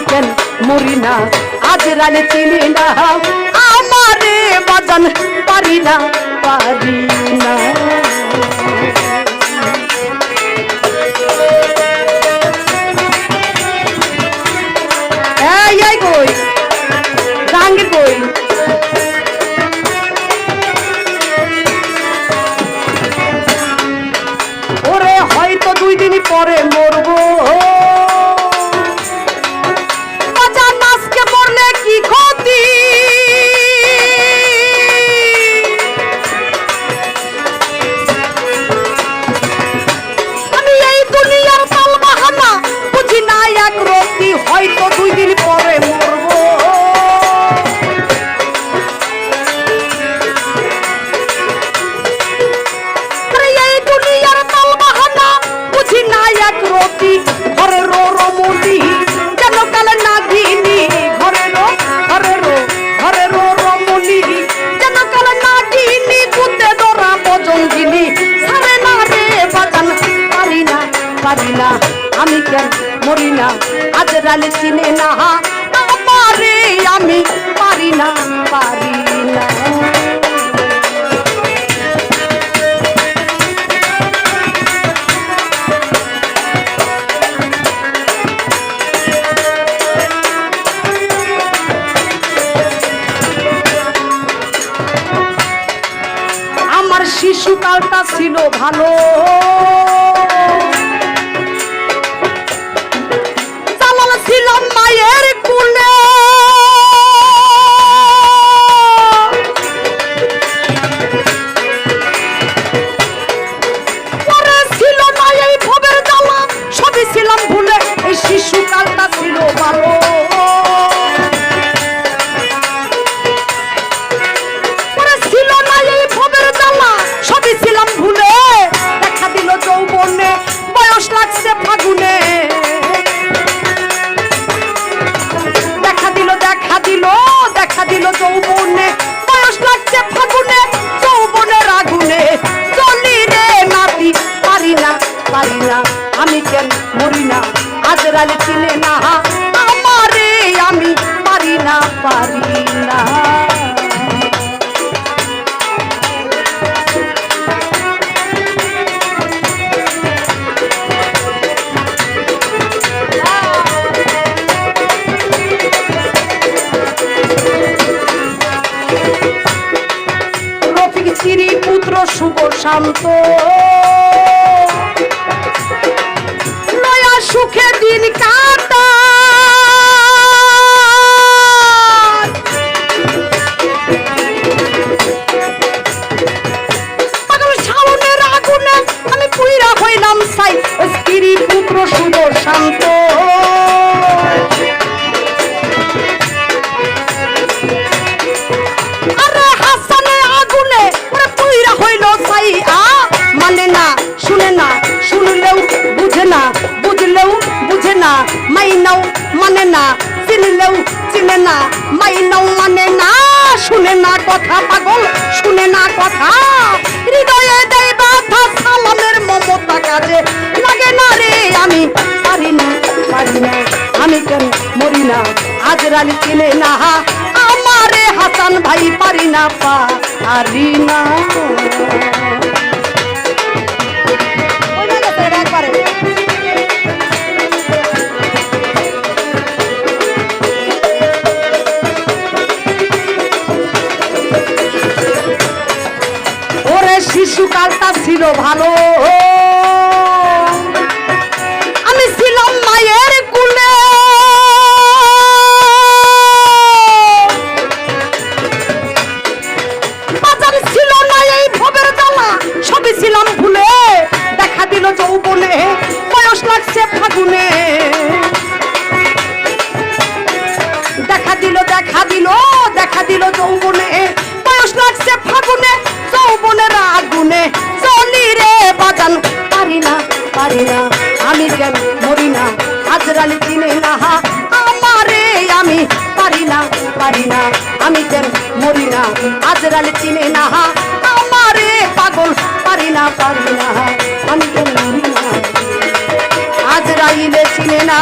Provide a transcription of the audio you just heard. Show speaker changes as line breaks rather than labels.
কেন মরি না আজ রালে চিনি না। আমারে বাজান পারি না পারি না। পরে মরবো। না, আজ রালে চিনে না। আমারে আমি পারি না পারি না। আমার শিশুকালটা ছিল ভালো। না আজ রালে চিনে না। আমারে আমি পারি না পারি না। রফিক চিরি পুত্র শুভ শান্ত। স্ত্রী পুত্র শুভ শান্ত। মাইনাও মানে না চিনলেও চিনে না মাইনাও মানে না শুনে না কথা পাগল শুনে না কথা হৃদয়ে দেয় বাধা সালামের মমতা কাজে লাগে না রে আমি পারি না পারি না আমি কেন মরি না আজ রানি চিনে না আমারে হাসান ভাই পারি না পারি না একবারে শিশুকালটা ছিল ভালো। আমি ছিলাম মায়ের কুলে। ছিল না এই ভবের জ্বালা, সবই ছিলাম ভুলে। দেখা দিল যৌবনে, বয়স লাগছে ফাগুনে। দেখা দিল দেখা দিল দেখা দিল যৌবনে। হাজরালি চিনে না আমারে পাগল পারি না পারি না আমি না। আজরাইলে চিনে না।